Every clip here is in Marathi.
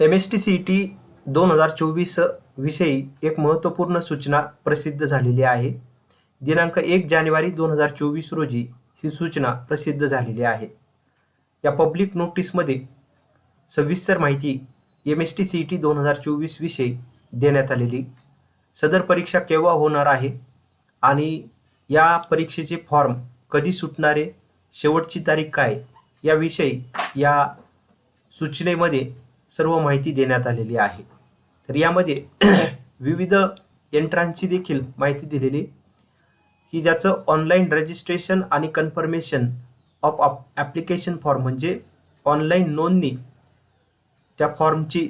M S T C T दोन हजार चोवीस विषयी एक महत्त्वपूर्ण सूचना प्रसिद्ध झालेली आहे. दिनांक एक जानेवारी दोन हजार चोवीस रोजी ही सूचना प्रसिद्ध झालेली आहे. या पब्लिक नोटीसमध्ये सविस्तर माहिती M S T C T दोन हजार चोवीस विषयी देण्यात आलेली. सदर परीक्षा केव्हा होणार आहे आणि या परीक्षेचे फॉर्म कधी सुटणारे शेवटची तारीख काय याविषयी या सूचनेमध्ये सर्व माहिती देण्यात आलेली आहे. तर यामध्ये विविध यंत्रांची देखील माहिती दिलेली. की ज्याचं ऑनलाईन रजिस्ट्रेशन आणि कन्फर्मेशन ऑफ ॲप्लिकेशन फॉर्म म्हणजे ऑनलाईन नोंदणी. त्या फॉर्मची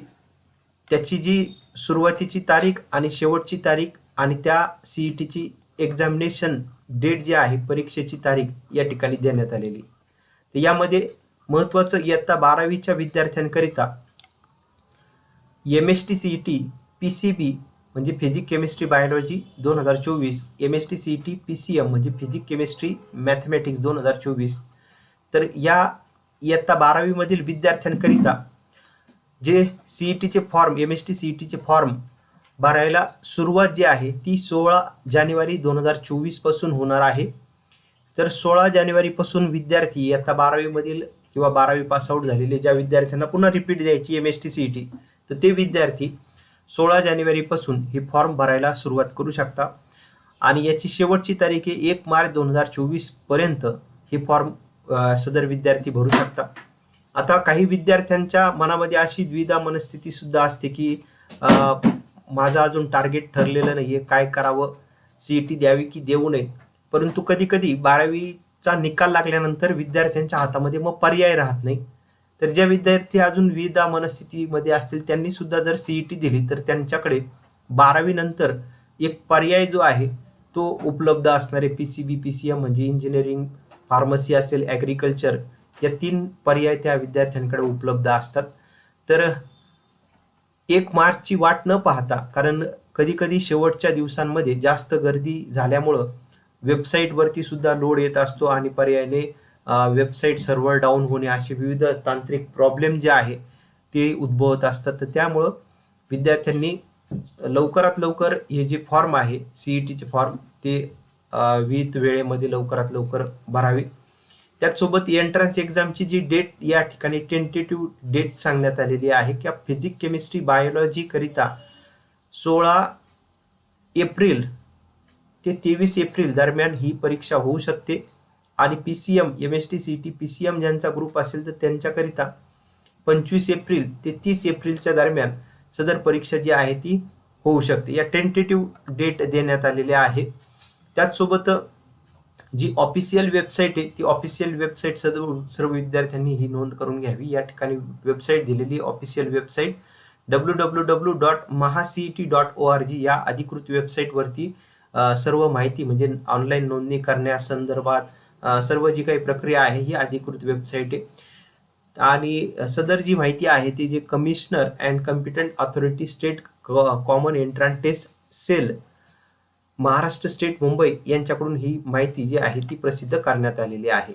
त्याची जी सुरुवातीची तारीख आणि शेवटची तारीख आणि त्या सी ई टीची एक्झामिनेशन डेट जी आहे परीक्षेची तारीख या ठिकाणी देण्यात आलेली. तर यामध्ये महत्त्वाचं इयत्ता बारावीच्या विद्यार्थ्यांकरिता M S T C E T P C B म्हणजे फिजिक केमिस्ट्री बायोलॉजी दोन हजार चोवीस. M S T C E T P C M म्हणजे फिजिक केमिस्ट्री मॅथमॅटिक्स दोन हजार चोवीस. तर या इयत्ता बारावीमधील विद्यार्थ्यांकरिता जे सी ई टीचे form M S T C E टीचे फॉर्म भरायला सुरुवात जी आहे ती सोळा जानेवारी दोन हजार चोवीसपासून होणार आहे. तर सोळा जानेवारीपासून विद्यार्थी इयत्ता बारावीमधील किंवा बारावी पासआउट झालेले ज्या विद्यार्थ्यांना पुन्हा रिपीट द्यायची M S T C E T तर ते विद्यार्थी सोळा जानेवारीपासून हे फॉर्म भरायला सुरुवात करू शकता. आणि याची शेवटची तारीख आहे एक मार्च दोन हजार चोवीसपर्यंत हे फॉर्म सदर विद्यार्थी भरू शकता. आता काही विद्यार्थ्यांच्या मनामध्ये अशी द्विधा मनस्थिती सुद्धा असते की माझं अजून टार्गेट ठरलेलं नाही आहे काय करावं? सी ई टी द्यावी की देऊ नये? परंतु कधी कधी बारावीचा निकाल लागल्यानंतर विद्यार्थ्यांच्या हातामध्ये मग पर्याय राहत नाही. तर ज्या विद्यार्थी अजून विधा मनस्थितीमध्ये असतील त्यांनी सुद्धा जर सी ई टी दिली तर त्यांच्याकडे बारावी नंतर एक पर्याय जो आहे तो उपलब्ध असणारे P C B P C M म्हणजे इंजिनिअरिंग फार्मसी असेल ॲग्रिकल्चर या तीन पर्याय त्या विद्यार्थ्यांकडे उपलब्ध असतात. तर एक मार्चची वाट न पाहता कारण कधी कधी शेवटच्या दिवसांमध्ये जास्त गर्दी झाल्यामुळं वेबसाईटवरती सुद्धा लोड येत असतो आणि पर्यायाने वेबसाईट सर्व्हर डाऊन होणे असे विविध तांत्रिक प्रॉब्लेम जे आहे ते उद्भवत असतात. तर त्यामुळं विद्यार्थ्यांनी लवकरात लवकर हे जे फॉर्म आहे सी ई टीचे फॉर्म ते वीत विहित वेळेमध्ये लवकरात लवकर भरावे. त्याचसोबत एंट्रन्स एक्झामची जी डेट या ठिकाणी टेंटेटिव्ह डेट सांगण्यात आलेली आहे की फिजिक केमिस्ट्री बायोलॉजीकरिता सोळा एप्रिल ते तेवीस एप्रिल दरम्यान ही परीक्षा होऊ शकते. आणि P C M M S T C T P C M ज्यांचा ग्रुप असेल तर त्यांच्याकरिता पंचवीस एप्रिल ते तीस एप्रिलच्या दरम्यान सदर परीक्षा जी आहे ती होऊ शकते. या टेंटेटिव्ह डेट देण्यात आलेल्या आहे. त्याचसोबत जी ऑफिशियल वेबसाईट आहे ती ऑफिशियल वेबसाईट सर्व सर्व विद्यार्थ्यांनी ही नोंद करून घ्यावी. या ठिकाणी वेबसाईट दिलेली official website W W W dot MahaCET dot O R G या अधिकृत वेबसाईटवरती सर्व माहिती म्हणजे ऑनलाईन नोंदणी करण्यासंदर्भात संदर्भात सर्व जी काही प्रक्रिया आहे ही अधिकृत वेबसाईट आहे. आणि सदर जी माहिती आहे ती जे commissioner and competent authority state common entrance test cell Maharashtra state Mumbai यांच्याकडून ही माहिती जी आहे ती प्रसिद्ध करण्यात आलेली आहे.